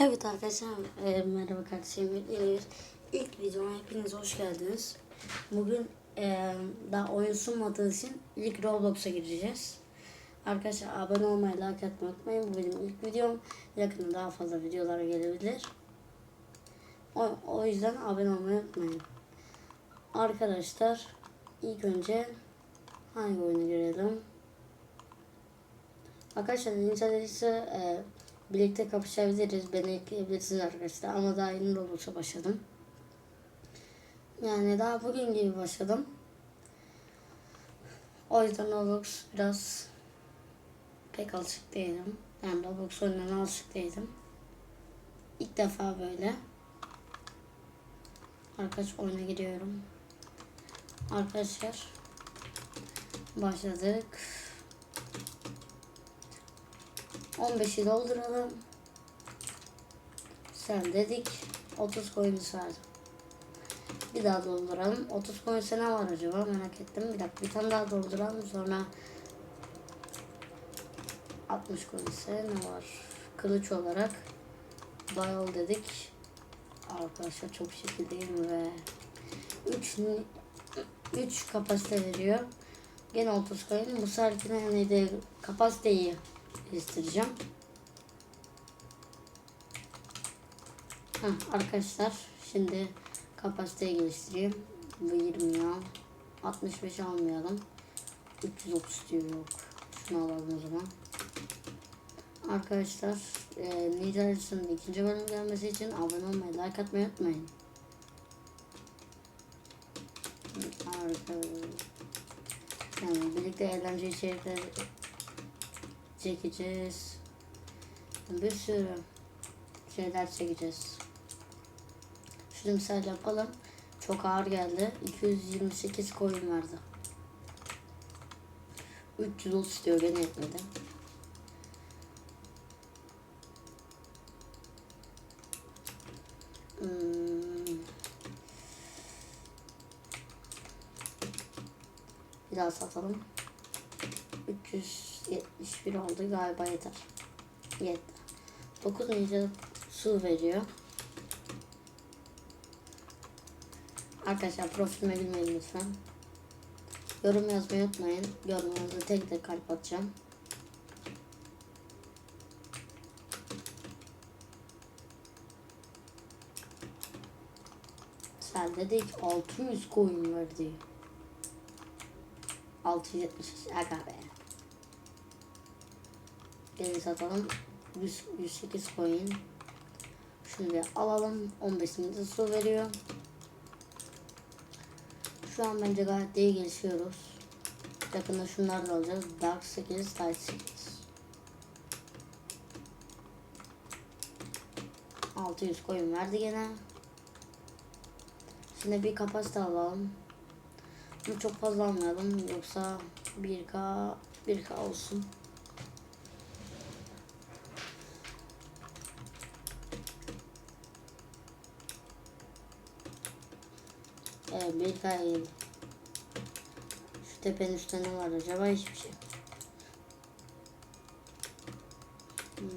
Evet arkadaşlar e, merhaba kardeşim yeni bir ilk videoma hepiniz hoş geldiniz. Bugün e, daha oyun sunmadığı için ilk Roblox'a gireceğiz. Arkadaşlar abone olmayı like atmayı unutmayın. Bu benim ilk videom. Yakında daha fazla videolar gelebilir. O, o yüzden abone olmayı unutmayın. Arkadaşlar ilk önce hangi oyuna girelim? Arkadaşlar Ninja Derisi e, birlikte kapışabiliriz. Beni ekleyebilirsiniz arkadaşlar. Ama daha yeni Roblox'a başladım. Yani daha bugün gibi başladım. O yüzden Roblox biraz pek alışık değilim. Yani Roblox oyunlarına alışık değilim. İlk defa böyle. Arkadaş oyuna giriyorum. Arkadaşlar başladık. 15'i dolduralım. Sen dedik 30 coin sardım. Bir daha dolduralım. 30 coin ne var acaba merak ettim. Bir dakika bir tane daha dolduralım sonra 60 coin ne var? Kılıç olarak Dial dedik. Arkadaşlar çok şekil değil mi be? 3 3 kapasite veriyor. Gene 30 coin. Bu seferkine yani de kapasiteyi göstereceğim. Heh, arkadaşlar şimdi kapasiteyi geliştireyim. Bu 20 ya. 65 almayalım. 330 diyor yok. Şunu alalım o zaman. Arkadaşlar e, Nidaris'in ikinci bölüm gelmesi için abone olmayı, like atmayı unutmayın. Arkadaşlar yani birlikte eğlence içerikleri çekeceğiz. Bir sürü şeyler çekeceğiz. Şunu misal yapalım. Çok ağır geldi. 228 koyun vardı. 330 istiyor gene etmedi. Hmm. Bir daha satalım. 371 oldu galiba yeter. Yeter. 9 ninja su veriyor. Arkadaşlar profilime bilmeyin lütfen. Yorum yazmayı unutmayın. Yorumlarınızı tek tek kalp atacağım. Sen dedik 600 coin verdi. 670 aga. Geri satalım. 100, 108 coin. Şunu bir alalım. 15 minute su veriyor. Şu an bence gayet iyi gelişiyoruz. Yakında şunları da alacağız. Dark 8, Light 8. 600 coin verdi gene. Şimdi bir kapasite alalım. Bunu çok fazla almayalım. Yoksa 1K 1K olsun. Kayın. Şu tepenin üstte ne var acaba? Hiçbir şey. Hmm.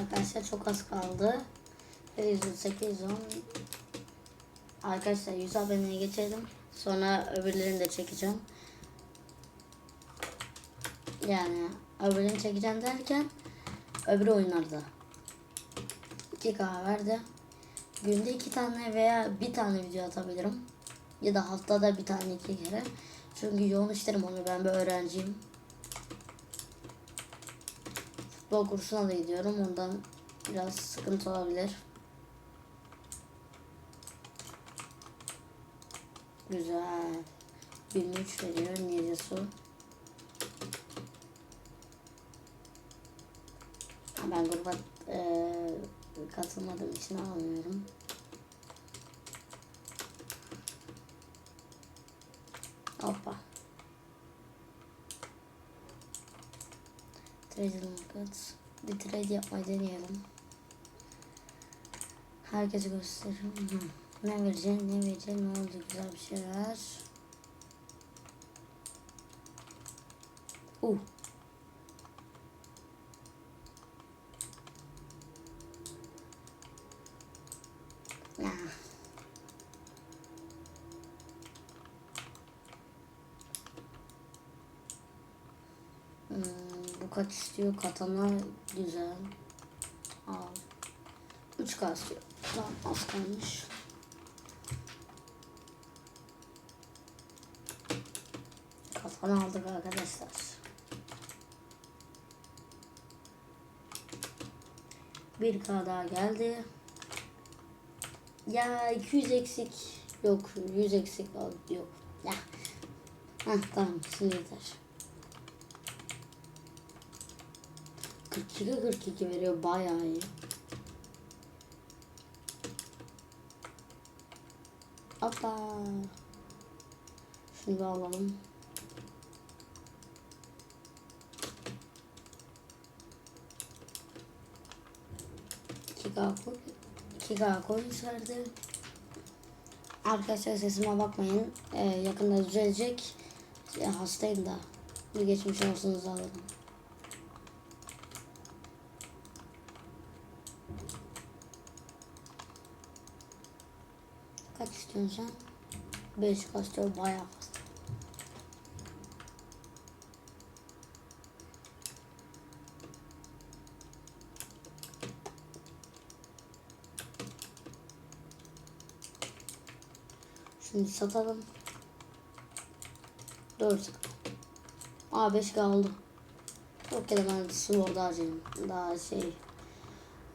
Arkadaşlar çok az kaldı. 108 10 Arkadaşlar 100 aboneye geçelim. Sonra öbürlerini de çekeceğim. Yani öbürlerini çekeceğim derken öbür oyunlarda. 2K verdi. Günde iki tane veya bir tane video atabilirim. Ya da haftada bir tane iki kere. Çünkü yoğun işlerim onu ben bir öğrenciyim. Futbol kursuna da gidiyorum. Ondan biraz sıkıntı olabilir. Güzel. 23 veriyor Nicesu. Ben gruba e, katılmadığım için almıyorum. Hoppa. Trade market. Bir trade yapmayı deneyelim. Herkese gösteriyorum. Ne vereceğim, ne vereceğim, ne oldu güzel bir şeyler. Uh, Bu kaç istiyor? Katana güzel. Al. 3K istiyor. Tamam az kalmış. Katana aldık arkadaşlar. Bir K daha geldi. Ya 200 eksik. Yok 100 eksik yok. Ya. Heh, tamam şimdi yeter. 42 42 veriyor bayağı iyi. Hoppa. Şunu da alalım. İki K koy. İki K koy verdi. Arkadaşlar sesime bakmayın. Ee, yakında düzelecek. Hastayım da. Bir geçmiş olsunuz alırım. Kaç istiyorsun sen? 5 kastıyor bayağı fazla. Şimdi satalım. 4 Aa 5 kaldı. Yok ya da ben sword harcayayım. Daha şey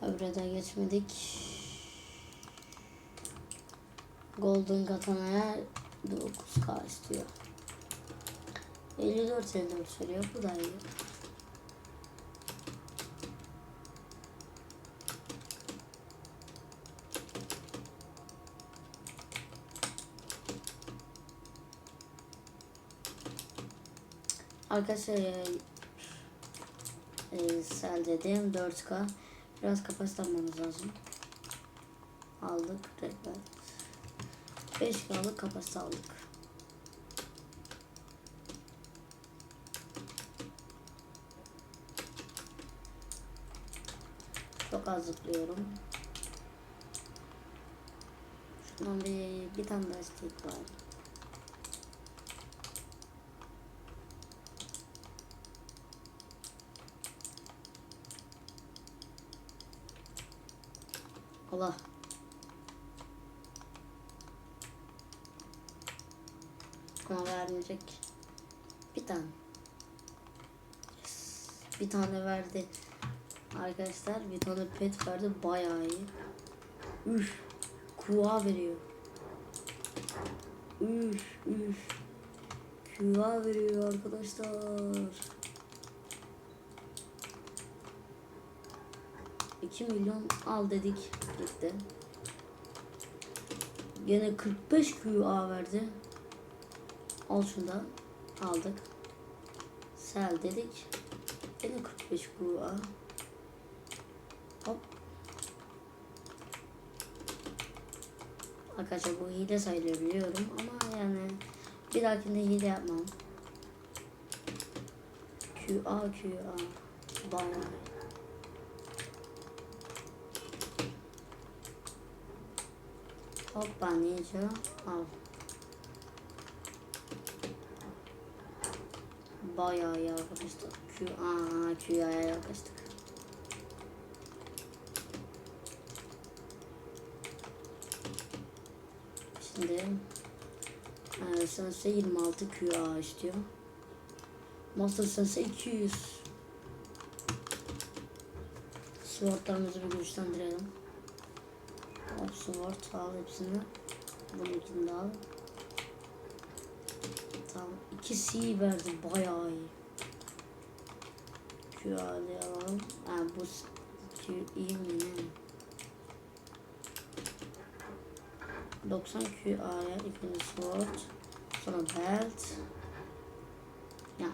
öbürüne geçmedik. Golden Katana'ya 9k istiyor. 54 54 veriyor. Bu da iyi. Arkadaşlar e, e, sel dedim 4K. Biraz kapasite almamız lazım. Aldık tekrar. 5 K'lık kapasite aldık. Çok az zıplıyorum. Şundan bir, bir tane daha istek var. Allah. Ama vermeyecek. Bir tane. Yes. Bir tane verdi. Arkadaşlar bir tane pet verdi. Bayağı iyi. Üf. Kuva veriyor. Üf üf. Kuva veriyor arkadaşlar. 2 milyon al dedik gitti. Gene 45 QA verdi. Al şunu da aldık. Sel dedik. Gene 45 QA. Hop. Arkadaşlar bu hile sayılıyor biliyorum ama yani bir dahakinde hile yapmam. QA QA. Bayağı. Hoppa ninja al. Bayağı yaklaştık. Q, aa, Q'ya yaklaştık. Şimdi e, Sense 26 QA istiyor. Master Sense 200. Swordlarımızı bir güçlendirelim. Al sword al hepsini. Bununkini de al. Tamam. 2 C verdi bayağı iyi. QA'yı alalım. Ha bu iyi mi ne? 90 QA'ya ikinci sword. Sonra belt. Ya.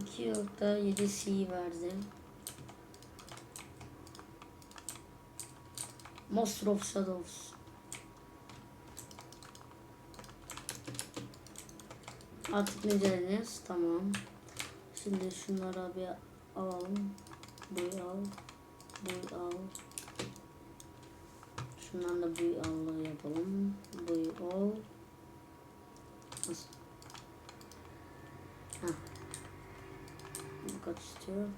İki nokta yedi C verdi. Master of Shadows. Artık ne deniz? Tamam. Şimdi şunları bir alalım. Buyu al. Buyu al. Şundan da buy Allah yapalım. Buy ol. Nasıl? Ha. Bu kaç istiyor?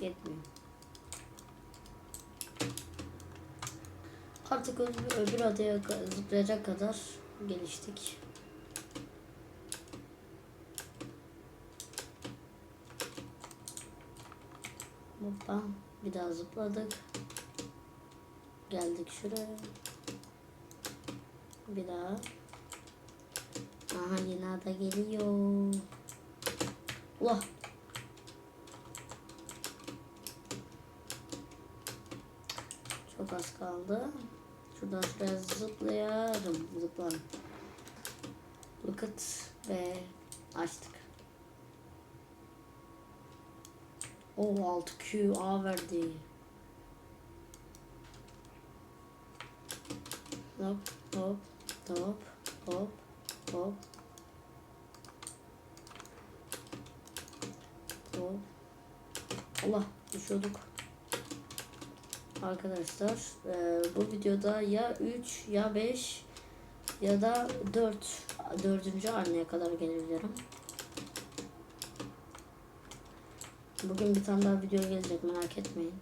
Yetmiyor. Artık öbür, adaya zıplayacak kadar geliştik. Hoppa. Bir daha zıpladık. Geldik şuraya. Bir daha. Aha yine ada geliyor. Allah. Çok az kaldı. Şuradan şuraya zıplayarım. Zıplarım. Look at ve açtık. O 6 Q A verdi. Hop hop hop hop hop hop. Allah düşüyorduk. Arkadaşlar eee, bu videoda ya 3 ya 5 ya da 4 dördüncü anneye kadar gelebilirim. Bugün bir tane daha video gelecek merak etmeyin.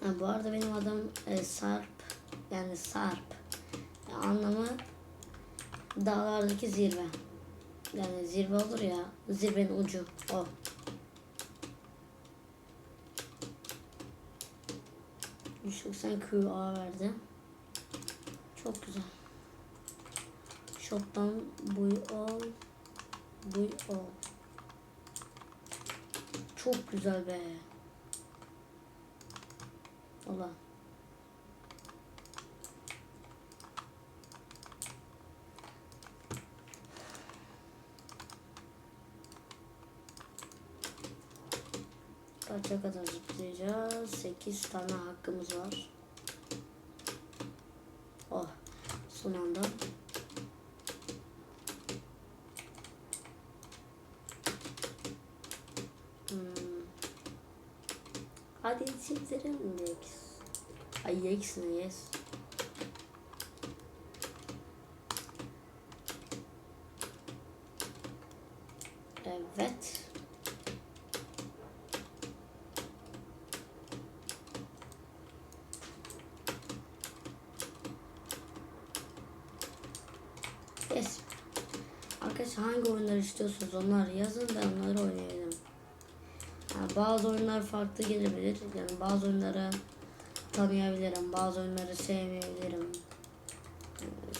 Ha, bu arada benim adım e, Sarp yani Sarp E, anlamı dağlardaki zirve. Yani zirve olur ya zirvenin ucu o. sen QA verdi. Çok güzel. Shop'tan buy al. Buy al. Çok güzel be. Allah. Kaça kadar zıplayacağız? 8 tane hakkımız var. Oh. Son anda. Hmm. Yex. Ay Yex ne yes. Evet. Yes. Arkadaşlar hangi oyunlar istiyorsunuz onları yazın ben onları oynayabilirim. Yani bazı oyunlar farklı gelebilir. Yani bazı oyunları tanıyabilirim. Bazı oyunları sevmeyebilirim.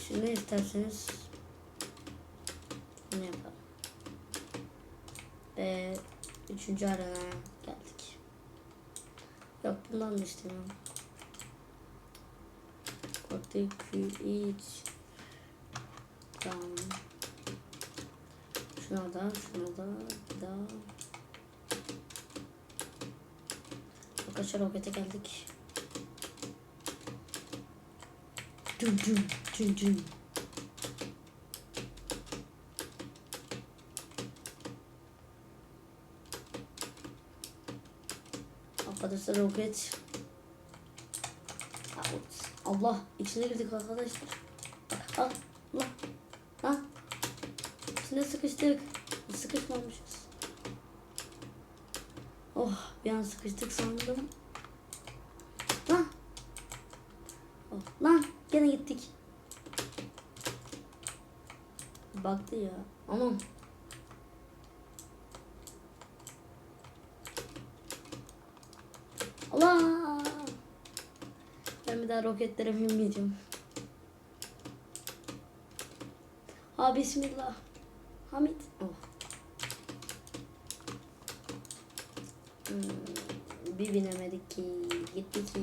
Şimdi isterseniz bunu yapalım. Ve üçüncü arenaya geldik. Yok bundan da istemiyorum. Korktu hiç. Tamam. Şuna da, şuna da, bir daha. Arkadaşlar rokete geldik. Dün dün dün dün. Arkadaşlar roket. Allah içine girdik arkadaşlar. Bak, Allah. Ha? İçine sıkıştık. Sıkışmamışız. Oh bir an sıkıştık sandım. Lan. Oh, lan gene gittik. Baktı ya. Aman. Allah. Ben bir daha roketlere binmeyeceğim. Ha bismillah. Hamid. Oh. Hmm, bir binemedik ki. Gitti ki.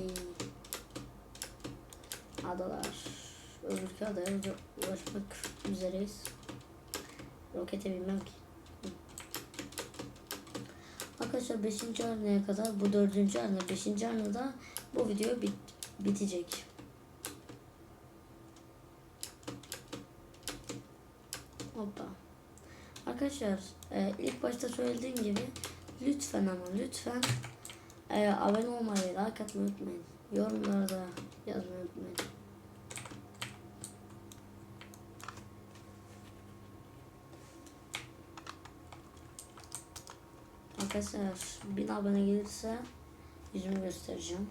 Adalar. Öbürkü adaya ulaşmak üzereyiz. Rokete binmem ki. Arkadaşlar 5. arnaya kadar bu 4. arna 5. arnada bu video bit bitecek. Hoppa. Arkadaşlar e, ilk başta söylediğim gibi lütfen ama lütfen e, abone olmayı, like atmayı unutmayın. Yorumlarda yazmayı unutmayın. Arkadaşlar bin abone gelirse yüzümü göstereceğim.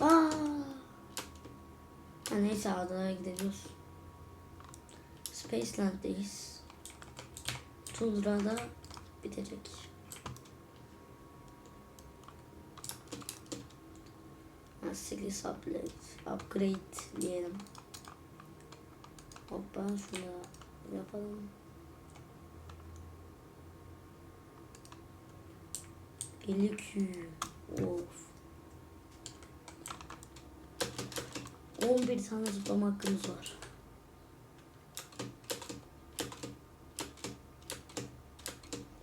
Aa! Ha, neyse adaya gidiyoruz. Spaceland'deyiz. Tuldra'da bitecek. Series upgrade, upgrade diyelim. Hoppa şunu yapalım. Elli kü. Of. 11 tane zıplama hakkımız var.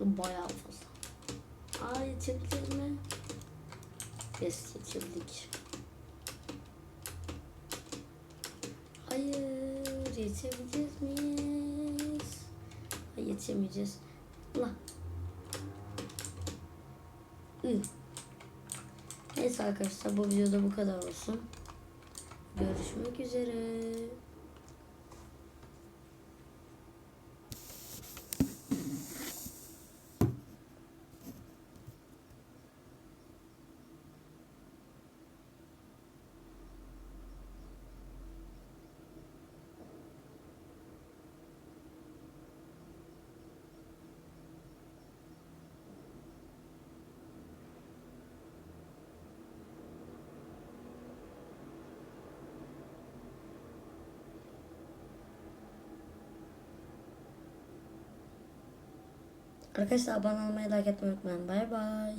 Bayağı fazla. Aa yetişebilir mi? Yes yetişebildik. Hayır yetişebileceğiz miyiz? Hayır yetişemeyeceğiz. Hı. Neyse arkadaşlar bu videoda bu kadar olsun. Görüşmek üzere. Arkadaşlar abone olmayı like etmeyi unutmayın. Bay bay.